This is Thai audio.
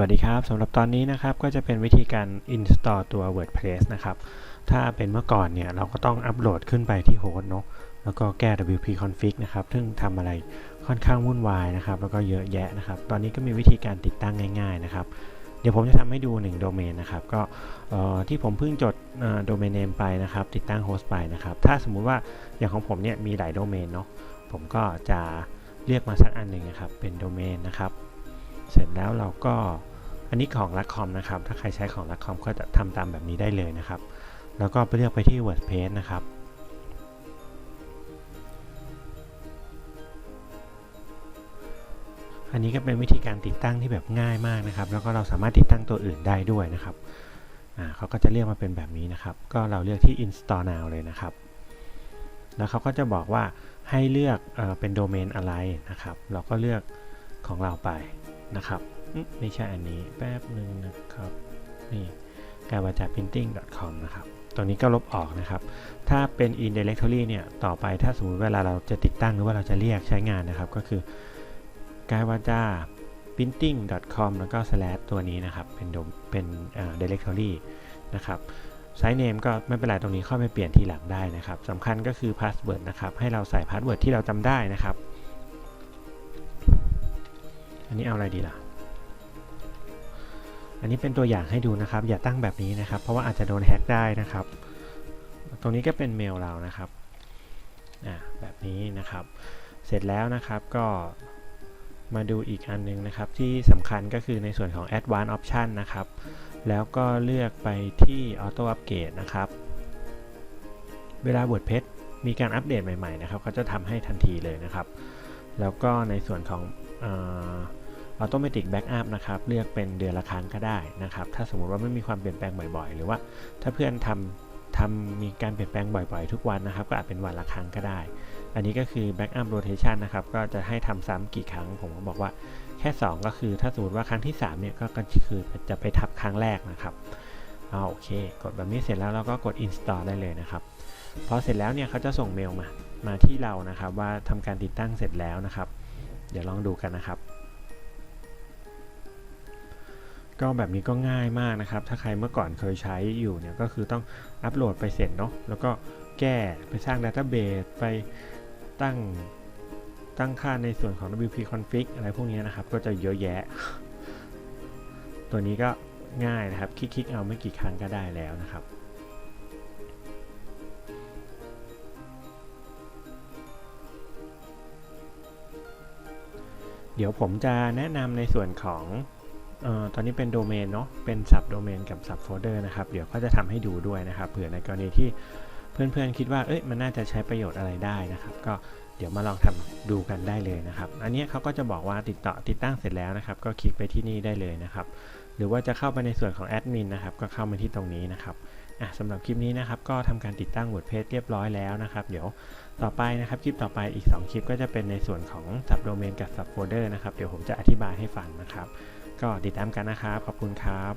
วัสดีครับสำหรับตอนนี้นะครับก็จะเป็นวิธีการ install ตัว WordPress นะครับ ถ้าเป็นเมื่อก่อนเนี่ยเราก็ต้องอัปโหลดขึ้นไปที่โฮสต์เนาะแล้วก็แก้ WP config นะครับ ซึ่งทำอะไรค่อนข้างวุ่นวายนะครับ แล้วก็เยอะแยะนะครับ ตอนนี้ก็มีวิธีการติดตั้งง่าย ๆ นะครับ เดี๋ยวผมจะทำให้ดู1โดเมนนะครับ ก็ที่ผมเพิ่งจดโดเมนเนมไปนะครับ ติดตั้งโฮสต์ไปนะครับ ถ้าสมมุติว่าอย่างของผมเนี่ยมีหลายโดเมนเนาะผมก็จะเรียกมาสักอันหนึ่งนะครับเป็นโดเมนนะครับ เสร็จแล้วเราก็อันนี้ของรักคอมนะครับ ถ้าใครใช้ของรักคอมก็จะทำตามแบบนี้ได้เลยนะครับ แล้วก็ไปเลือกไปที่ WordPress นะครับ อันนี้ก็เป็นวิธีการติดตั้งที่แบบง่ายมากนะครับ แล้วก็เราสามารถติดตั้งตัวอื่นได้ด้วยนะครับเขาก็จะเรียกมาเป็นแบบนี้นะครับ ก็เราเลือกที่ install now เลยนะครับ แล้วเขาก็จะบอกว่าให้เลือกเอเป็นโดเมนอะไรนะครับ เราก็เลือกของเราไป นะครับ ไม่ใช่อันนี้แป๊บหนึ่งนะครับนี่กาวาจา printing.com นะครับตรงนี้ก็ลบออกนะครับ ถ้าเป็น in directory เนี่ย ต่อไปถ้าสมมติเวลาเราจะติดตั้งหรือว่าเราจะเรียกใช้งานนะครับ ก็คือกาวาจา printing.com แล้วก็ slash ตัวนี้นะครับ เป็นเป็น directory นะครับไซส์เนมก็ไม่เป็นไรตรงนี้เข้าไปเปลี่ยนทีหลังได้นะครับสำคัญก็คือพาสเวิร์ดนะครับ ให้เราใส่พาสเวิร์ดที่เราจำได้นะครับอั นี้เอาอะไรดีล่ะ อันนี้เป็นตัวอย่างให้ดูนะครับ อย่าตั้งแบบนี้นะครับ เพราะว่าอาจจะโดนแฮ็กได้นะครับ ตรงนี้ก็เป็นเมลเรานะครับแบบนี้นะครับ เสร็จแล้วนะครับก็มาดูอีกอันนึงนะครับ ที่สำคัญก็คือในส่วนของ Advanced Option นะครับ แล้วก็เลือกไปที่ Auto Upgrade นะครับ เวลา WordPress มีการอัปเดตใหม่ ๆ นะครับเขาจะทำให้ทันทีเลยนะครับ แล้วก็ในส่วนของ Automatic Backup นะครับเลือกเป็นเดือนละครั้งก็ได้นะครับถ้าสมมติว่าไม่มีความเปลี่ยนแปลงบ่อยๆ หรือว่าถ้าเพื่อนทำทำมีการเปลี่ยนแปลงบ่อยๆ ทุกวันนะครับก็อาจเป็นวันละครั้งก็ได้ อันนี้ก็คือ Backup Rotation นะครับก็จะให้ทำซ้ำกี่ครั้ง ผมก็บอกว่าแค่ 2 ก็คือถ้าสมมติว่าครั้งที่3เนี่ยก็คือจะไปทับครั้งแรกนะครับเอาโอเค กดแบบนี้เสร็จแล้วเราก็กด install ได้เลยนะครับพอเสร็จแล้วเนี่ยเขาจะส่งเมลมามาที่เรานะครับว่าทำการติดตั้งเสร็จแล้วนะครับ เดี๋ยวลองดูกันนะครับ ก็แบบนี้ก็ง่ายมากนะครับ ถ้าใครเมื่อก่อนเคยใช้อยู่เนี่ยก็คือต้องอัปโหลดไปเสร็จเนาะแล้วก็แก้ไปสร้างดัตต้าเบสไปตั้งตั้งค่าในส่วนของ WP config อะไรพวกนี้นะครับ ก็จะเยอะแยะ ตัวนี้ก็ง่ายนะครับ คลิกๆเอาไม่กี่ครั้งก็ได้แล้วนะครับเดี๋ยวผมจะแนะนำในส่วนของ ตอนนี้เป็นโดเมนเนาะเป็นสับโดเมนกับสับโฟลเดอร์นะครับ เดี๋ยวก็จะทำให้ดูด้วยนะครับเผื่อในกรณีที่เพื่อนๆคิดว่าเอ้ยมันน่าจะใช้ประโยชน์อะไรได้นะครับ ก็เดี๋ยวมาลองทำดูกันได้เลยนะครับ อันนี้เขาก็จะบอกว่าติดต่อติดตั้งเสร็จแล้วนะครับ ก็คลิกไปที่นี่ได้เลยนะครับ หรือว่าจะเข้าไปในส่วนของแอดมินนะครับ ก็เข้ามาที่ตรงนี้นะครับอะสำหรับคลิปนี้นะครับ ก็ทำการติดตั้ง WordPress เรียบร้อยแล้วนะครับ เดี๋ยวต่อไปนะครับคลิปต่อไปอีก 2 คลิปก็จะเป็นในส่วนของสับโดเมนกับสับโฟลเดอร์นะครับ เดี๋ยวผมจะอธิบายให้ฟังนะครับ ก็ติดตามกันนะครับ ขอบคุณครับ